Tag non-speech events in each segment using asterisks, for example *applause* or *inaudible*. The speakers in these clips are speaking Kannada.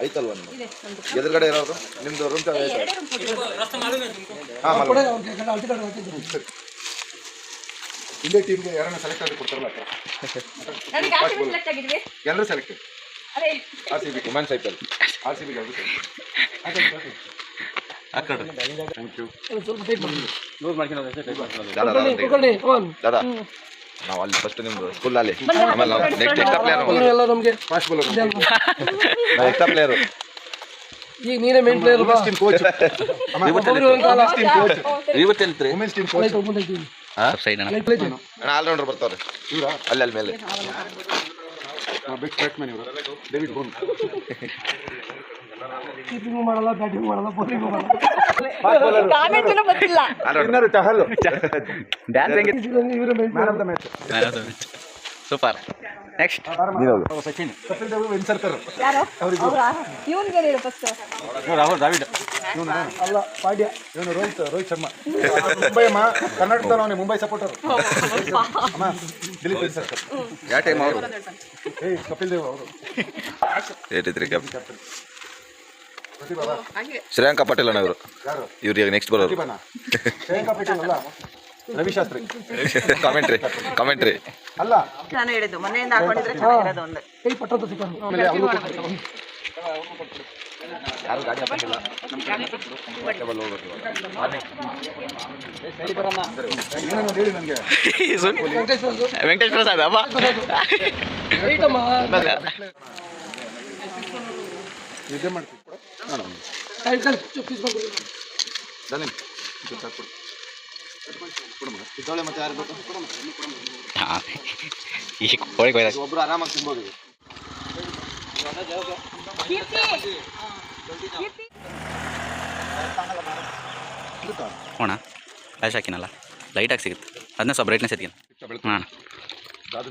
ಐತಲ್ವ ಎದುರುಗಡೆ ಇರೋದು? ನಿಮ್ದು ರೂಮ್ ಚಾರ್ಜ್. ಹಾಂ. ಇಂಡಿಯಾ ಟೀಮ್ಗೆ ಯಾರನ್ನ ಸೆಲೆಕ್ಟ್ ಆಗಿ ಕೊಡ್ತಾರಲ್ಲ ಬಿ ಎಲ್ಲರೂ select R C B. P L R C ಎಲ್ಲರೂ ದಾದಾ. ದಾದಾ ನಾವು ಅಲ್ಲಿ ಫಸ್ಟ್ ನಿಮ್ದು ಸ್ಕೂಲಲ್ಲಿ ಆಮೇಲೆ ನಾವು ನೆಕ್ಸ್ಟ್ ಎಕ್ಸ್ಟ್ರಾ ಪ್ಲೇಯರ್ ಎಲ್ಲ ನಮಗೆ. ಫಾಸ್ಟ್ ಬಾಲರ್ ನಾವು ಎಕ್ಸ್ಟ್ರಾ ಪ್ಲೇಯರು ಈಗ ನೀನೇ ಮೇನ್ ಪ್ಲೇಯರ್ ಬಾ. ಟೀಮ್ *laughs* ಕೋಚ್ ಒಬ್ಬೊಬ್ರು ಒಂದ್ ಕಾಲ ಟೀಮ್ ಕೋಚ್ ಇವತ್ತು ಎಲ್ತ್ರಿ ವುಮೆನ್ಸ್ ಟೀಮ್ ಕೋಚ್ ಹಾ? ಸೈಡ್ ಅಣ್ಣ. ಅಣ್ಣ ಆಲ್ರೌಂಡರ್ ಬರ್ತಾವ್ರೆ. ಇವರ? ಅಲ್ಲಿ ಅಲ್ಲಿ ಮೇಲೆ. ಬಿಗ್ ಮ್ಯಾನ್ ಇವರು? ಡೇವಿಡ್ ಬೋನ್ ಕೀಪಿಂಗ್ ಮಾಡಲ್ಲ ಬ್ಯಾಟಿಂಗ್ ಮಾಡಲ್ಲ ಬೌಲಿಂಗ್ ಮಾಡಲ್ಲ. ಕಾಮೆಂಟ್ ಗೊತ್ತಿಲ್ಲ. ಡ್ಯಾನ್ಸ್ *laughs* ಹೆಂಗೆ? ಇವರು main man of the match super. Next Sachin Kapil Dev Vengsarkar ಯಾರು ಅವ್ರಾ ಇವನ್ಗೆ ಹೇಳು ಫಸ್ಟ್ ರಾಹುಲ್ ದ್ರಾವಿಡ್. ಅಲ್ಲ ಪಾಡ್ಯ. ಇವನು ರೋಹಿತ್ ರೋಹಿತ್ ಶರ್ಮಾ. ಮುಂಬೈ ಅಮ್ಮ ಕರ್ನಾಟಕದ ಅವನೇ ಮುಂಬೈ ಸಪೋರ್ಟರ್ ಅಮ್ಮ ದಿಲೀಪ್ ಸರ್ಕಲ್ ಯಾವ ಟೈಮ್ ಅವರು? ಏಯ್ ಕಪಿಲ್ ದೇವ್ ಅವರು. ಏಟಿದ್ರಿ ಕಪಿಲ್ ಪ್ರತಿಭಾ ಶ್ರೇಯಾಂಕ ಪಾಟೀಲ್ ಅಣ್ಣ ಇವರು. ಯಾರು? ಇವ್ರು ನೆಕ್ಸ್ಟ್ ಬರೋರು. ಶ್ರೇಯಾಂಕಾ ಪಟೇಲ್ ಅಲ್ಲ? ರವಿಶಾಸ್ತ್ರಿ. ಕಾಮೆಂಟ್ರಿ ಕಾಮೆಂಟ್ರಿ ಅಲ್ಲ. ನಾನು ಹೇಳಿದ್ದು ಮನೆಯಿಂದ ಹಾಕೊಂಡಿದ್ರೆ ಚೆನ್ನಾಗಿರೋದು ಒಂದು. ಕೈ ಪಟ್ಟದ್ದು ಸಿಕ್ಕರು ಆಮೇಲೆ ಅವರು ಯಾರು ಗಾಡಿ ನನಗೆ ವೆಂಕಟೇಶ್ ಪ್ರಸಾದ್ ಅಪ್ಪ ಮಾಡ್ತೀವಿ. ಇದ್ದಾಳೆ ಮತ್ತೆ ಯಾರು ಬೇಕು ಈ ಕೋಳಿ ಒಬ್ರು ಆರಾಮಾಗಿ ತಿನ್ಬೋದು. ಹೋಣ. ಫ್ಲಾಶ್ ಹಾಕಿನಲ್ಲ. ಲೈಟಾಗಿ ಸಿಗುತ್ತೆ. ಅದನ್ನ ಸ್ವಲ್ಪ ಬ್ರೈಟ್ನೆಸ್ ಎತ್ತೀನಿ ಹಾಂ. ದಾದು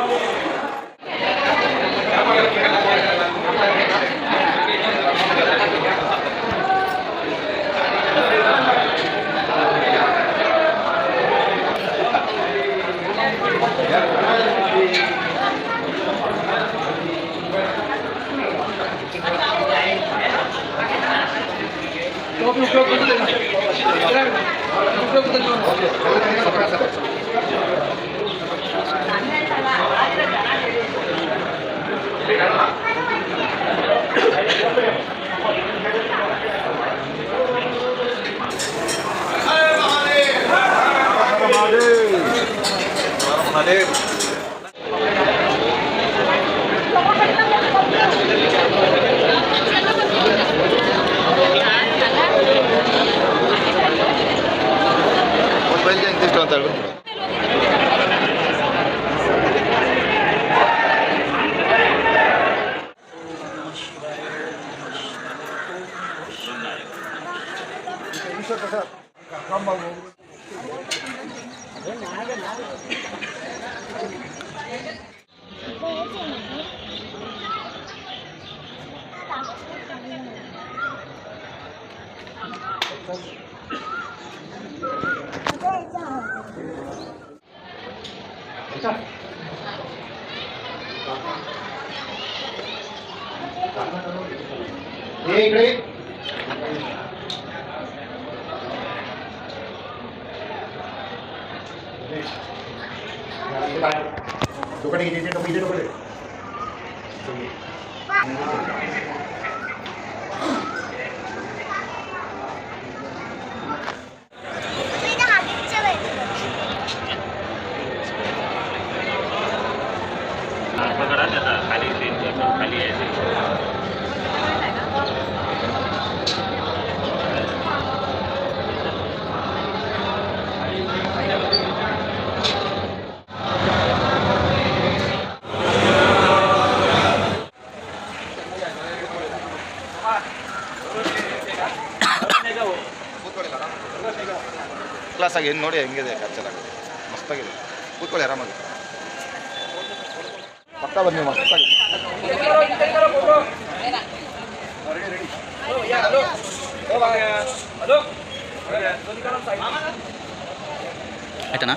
तो भी उपयोग करून उपयोग करून Valeu! levantaram. Calma, nada, nada. Thank you. इकडे दुकाने किती टोपी टोपी ಆಗಿ ಏನು ನೋಡಿ ಹೆಂಗಿದೆ ಆಗುತ್ತೆ ಮಸ್ತಾಗಿದೆ. ಕೂತ್ಕೊಳ್ಳಿ ಆರಾಮಾಗಿ. ಪಕ್ಕ ಬನ್ನಿ ಮಸ್ತಾಗಿದೆ. ಆಯ್ತಾನಾ